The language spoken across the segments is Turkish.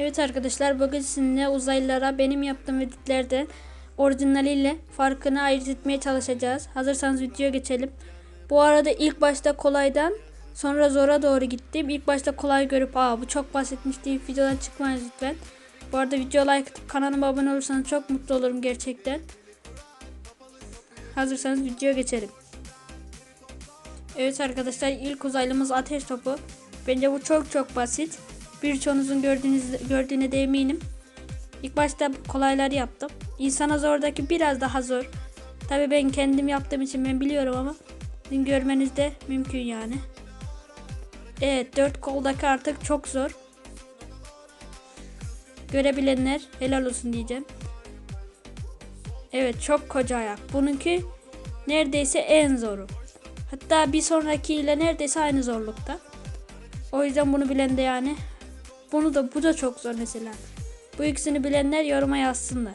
Evet arkadaşlar bugün sizinle uzaylılara benim yaptığım editlerde orijinaliyle farkını ayırt etmeye çalışacağız. Hazırsanız videoya geçelim. Bu arada ilk başta kolaydan sonra zora doğru gittim. İlk başta kolay görüp aa bu çok basitmiş deyip videodan çıkmayın lütfen. Bu arada video like atıp kanalıma abone olursanız çok mutlu olurum gerçekten. Hazırsanız videoya geçelim. Evet arkadaşlar ilk uzaylımız ateş topu. Bence bu çok çok basit. Birçoğunuzun gördüğünüz, gördüğüne de eminim. İlk başta kolayları yaptım. İnsana zordaki biraz daha zor. Tabi ben kendim yaptığım için ben biliyorum ama görmeniz de mümkün yani. Evet dört koldaki artık çok zor. Görebilenler helal olsun diyeceğim. Evet çok koca ayak. Bununki neredeyse en zoru. Hatta bir sonrakiyle neredeyse aynı zorlukta. O yüzden bunu bilen de yani bunu da bu da çok zor mesela. Bu ikisini bilenler yoruma yazsınlar.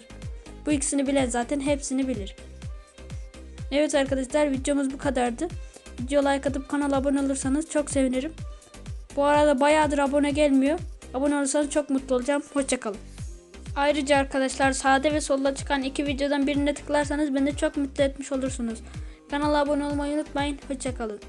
Bu ikisini bilen zaten hepsini bilir. Evet arkadaşlar videomuz bu kadardı. Video like atıp kanala abone olursanız çok sevinirim. Bu arada bayağıdır abone gelmiyor. Abone olursanız çok mutlu olacağım. Hoşçakalın. Ayrıca arkadaşlar sağda ve solda çıkan iki videodan birine tıklarsanız beni çok mutlu etmiş olursunuz. Kanala abone olmayı unutmayın. Hoşçakalın.